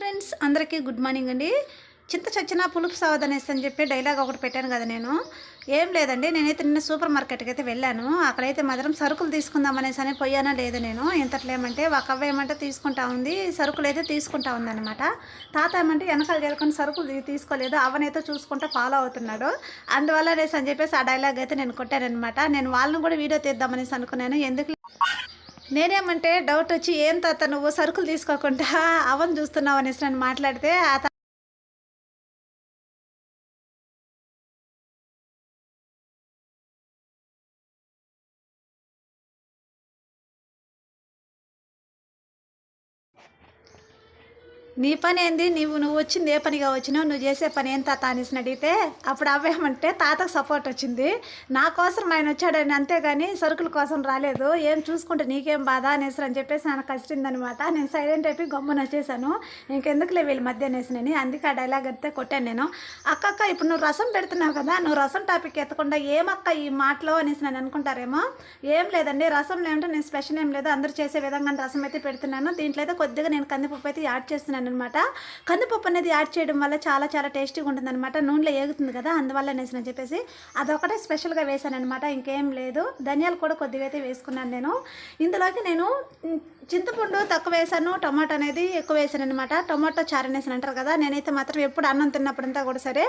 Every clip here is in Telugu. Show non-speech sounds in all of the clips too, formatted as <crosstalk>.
ఫ్రెండ్స్ అందరికీ గుడ్ మార్నింగ్ అండి. చింత చచ్చిన పులుపు సావదనేసి అని చెప్పి డైలాగ్ ఒకటి పెట్టాను కదా నేను. ఏం లేదండి నేనైతే నిన్న సూపర్ మార్కెట్కి అయితే వెళ్ళాను. అక్కడైతే మాత్రం సరుకులు తీసుకుందాం అనేసి అని పోయానా లేదు నేను. ఇంతట్లో ఏమంటే ఒక అవ్వ ఏమంటే తీసుకుంటా ఉంది సరుకులు అయితే తీసుకుంటా ఉందన్నమాట తాత ఏమంటే వెనకాల జరుకొని సరుకులు తీసుకోలేదు. అవనైతే చూసుకుంటా ఫాలో అవుతున్నాడు. అందువల్ల అనేసి అని చెప్పేసి ఆ డైలాగ్ అయితే నేను కొట్టానమాట నేను వాళ్ళని కూడా వీడియో తీద్దామనేసి అనుకున్నాను. ఎందుకు నేనేమంటే డౌట్ వచ్చి ఏం తాత నువ్వు సరుకులు తీసుకోకుండా <laughs> అవన్ చూస్తున్నావు అనేసి నన్ను మాట్లాడితే నీ పని ఏంది? నువ్వు నువ్వు వచ్చింది ఏ పనిగా వచ్చినావు? నువ్వు చేసే పని ఏం తాత అనేసి అడిగితే అప్పుడు అవేమంటే తాతకు సపోర్ట్ వచ్చింది. నా కోసం ఆయన వచ్చాడని అంతేగాని సరుకుల కోసం రాలేదు. ఏం చూసుకుంటే నీకేం బాధ అనేసి అని చెప్పేసి నాకు కసిరిందనమాట. నేను సైలెంట్ అయిపోయి గమ్మున వచ్చేసాను. ఇంకెందుకులే వీళ్ళ మధ్య అనేసి నేను. అందుకే ఆ డైలాగ్ అయితే కొట్టాను నేను. అక్క అక్క ఇప్పుడు నువ్వు రసం పెడుతున్నావు కదా నువ్వు రసం టాపిక్ ఎత్తకుండా ఏమక్క ఈ మాటలో? అనేసి నేను అనుకుంటారేమో. ఏం లేదండి రసం లేదంటే నేను స్పెషల్ ఏం లేదు. అందరూ చేసే విధంగా రసం అయితే పెడుతున్నాను. దీంట్లో అయితే కొద్దిగా నేను కందిపప్పు అయితే యాడ్ చేస్తున్నాను. అనమాట కందిపప్పు అనేది యాడ్ చేయడం వల్ల చాలా చాలా టేస్టీగా ఉంటుంది అనమాట నూనెలో ఏగుతుంది కదా అందువల్ల అనేసి చెప్పేసి అదొకటే స్పెషల్గా వేసాను అనమాట ఇంకేం లేదు. ధనియాలు కూడా కొద్దిగా అయితే వేసుకున్నాను నేను. ఇందులోకి నేను చింతపండు తక్కువ వేసాను టమాటో అనేది ఎక్కువ వేసాను అనమాట టమాటో చారు అనేసి అంటారు కదా నేనైతే మాత్రం ఎప్పుడు అన్నం తిన్నప్పుడంతా కూడా సరే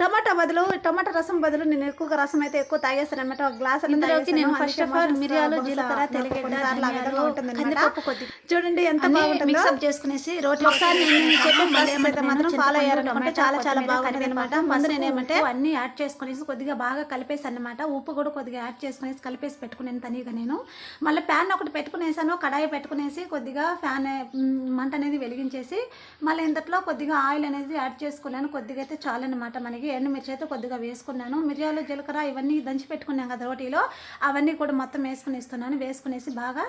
టమాటో బదులు టమాటో రసం బదులు నేను ఎక్కువగా రసం అయితే ఎక్కువ తాగేస్తాను అనమాట ఒక గ్లాస్ నేను ఫస్ట్ ఆఫ్ ఆల్ మిరియాలు జీలకర్ర కొద్ది. చూడండి ఎంత బాగుంటుందో. మిక్సప్ చేసుకునేసి రోటీ ఒకసారి మాత్రం ఫాలో చాలా చాలా బాగుంటుంది అనమాట ముందు నేనేమంటే అన్ని యాడ్ చేసుకునేసి కొద్దిగా బాగా కలిపేసి అనమాట ఉప్పు కూడా కొద్దిగా యాడ్ చేసుకునేసి కలిపేసి పెట్టుకునేది తనిగా నేను. మళ్ళీ ప్యాన్ ఒకటి పెట్టుకునేసాను కడాయి పెట్టుకునేసి కొద్దిగా ఫ్యాన్ మంట అనేది వెలిగించేసి మళ్ళీ ఇంతట్లో కొద్దిగా ఆయిల్ అనేది యాడ్ చేసుకున్నాను. కొద్దిగా అయితే చాలన్నమాట మనకి. ఎండుమిర్చి అయితే కొద్దిగా వేసుకున్నాను. మిరియాలు జీలకర్ర ఇవన్నీ దంచి పెట్టుకున్నాం కదా రోటీలో. అవన్నీ కూడా మొత్తం వేసుకుని ఇస్తున్నాను. వేసుకునేసి బాగా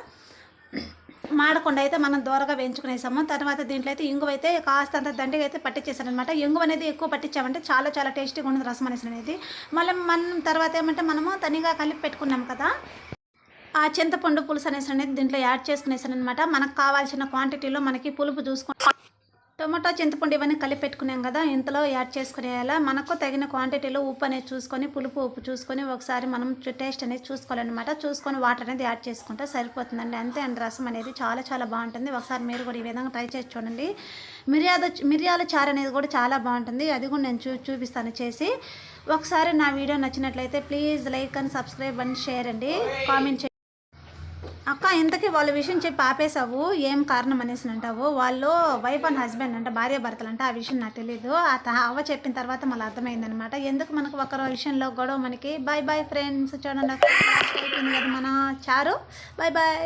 మాడకుండా అయితే మనం దూరగా వేయించుకునేసాము. తర్వాత దీంట్లో అయితే ఇంగువ అయితే కాస్తంత దండిగా అయితే పట్టించేసాను అనమాట ఇంగువ అనేది ఎక్కువ పట్టించామంటే చాలా చాలా టేస్టీగా ఉంటుంది రసం అనేసి అనేది. మళ్ళీ మనం తర్వాత ఏమంటే మనము తనిగా కలిపి పెట్టుకున్నాం కదా. ఆ చింతపండు పులుసు అనేసి అనేది దీంట్లో యాడ్ చేసుకునేసాను అనమాట మనకు కావాల్సిన క్వాంటిటీలో మనకి పులుపు చూసుకుంటాం టొమాటో చింతపండు ఇవన్నీ కలిపి పెట్టుకున్నాం కదా ఇంతలో యాడ్ చేసుకునేలా మనకు తగిన క్వాంటిటీలో ఉప్పు అనేది చూసుకొని పులుపు ఉప్పు చూసుకొని ఒకసారి మనం టేస్ట్ అనేది చూసుకోవాలన్నమాట. చూసుకొని వాటర్ అనేది యాడ్ చేసుకుంటే సరిపోతుందండి. అంతే అండ్ రసం అనేది చాలా చాలా బాగుంటుంది. ఒకసారి మీరు కూడా ఈ విధంగా ట్రై చేసి చూడండి. మిరియాల మిరియాల చారు అనేది కూడా చాలా బాగుంటుంది. అది కూడా నేను చూ చూపిస్తాను చేసి. ఒకసారి నా వీడియో నచ్చినట్లయితే please like and subscribe and share అండి. కామెంట్ అక్క ఇంతకీ వాళ్ళ విషయం చెప్పి ఆపేసావు ఏం కారణం అనేసి అంటావు? వాళ్ళు వైఫ్ అండ్ హస్బెండ్ అంటే భార్య భర్తలు అంటే ఆ విషయం నాకు తెలియదు ఆ అవ్వ చెప్పిన తర్వాత మళ్ళీ అర్థమైందనమాట ఎందుకు మనకు ఒకరి విషయంలో గొడవ మనకి? బాయ్ బాయ్ ఫ్రెండ్స్ చూడండి అయిపోయింది కదా మన చారు. Bye bye